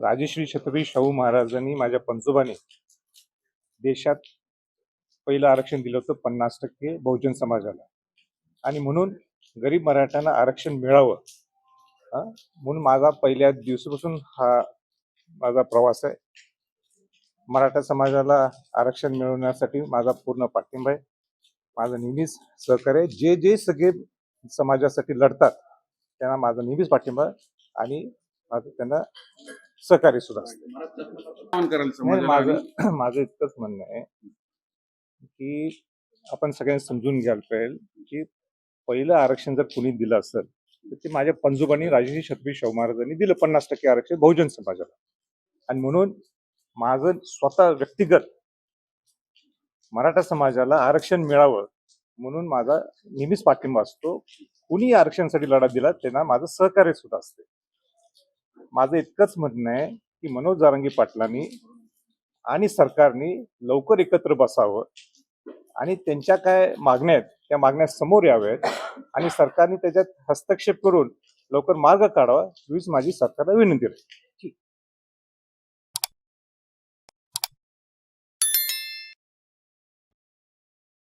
राजश्री छत्रपती शाहू महाराजांनी माझ्या पंजोबाने देशात पहिलं आरक्षण दिलं होतं पन्नास टक्के बहुजन समाजाला. आणि म्हणून गरीब मराठ्यांना आरक्षण मिळावं म्हणून माझा पहिल्या दिवसापासून हा माझा प्रवास आहे. मराठा समाजाला आरक्षण मिळवण्यासाठी माझा पूर्ण पाठिंबा आहे. माझं नेहमीच सहकार्य जे जे सगळे समाजासाठी लढतात त्यांना माझा नेहमीच पाठिंबा आणि माझं त्यांना सहकार्य सुद्धा असते. आणि- माझं माझं इतकंच म्हणणं आहे की आपण सगळ्यांनी समजून घ्यायला पाहिजे की पहिलं आरक्षण जर कुणी दिलं असेल तर ते माझ्या पंजोबांनी राजश्री छत्रपती शाहू महाराजांनी दिलं पन्नास टक्के आरक्षण बहुजन समाजाला. आणि म्हणून माझं स्वतः व्यक्तिगत मराठा समाजाला आरक्षण मिळावं म्हणून माझा नेहमीच पाठिंबा असतो. कुणी आरक्षणासाठी लढा दिला त्यांना माझं सहकार्य सुद्धा असते. माझं इतकंच म्हणणं आहे की मनोज जारंगी पाटलांनी आणि सरकारने लवकर एकत्र बसावं आणि त्यांच्या काय मागण्या आहेत त्या मागण्या समोर याव्यात आणि सरकारने त्याच्यात हस्तक्षेप करून लवकर मार्ग काढावा हीच माझी सरकारला विनंती राहील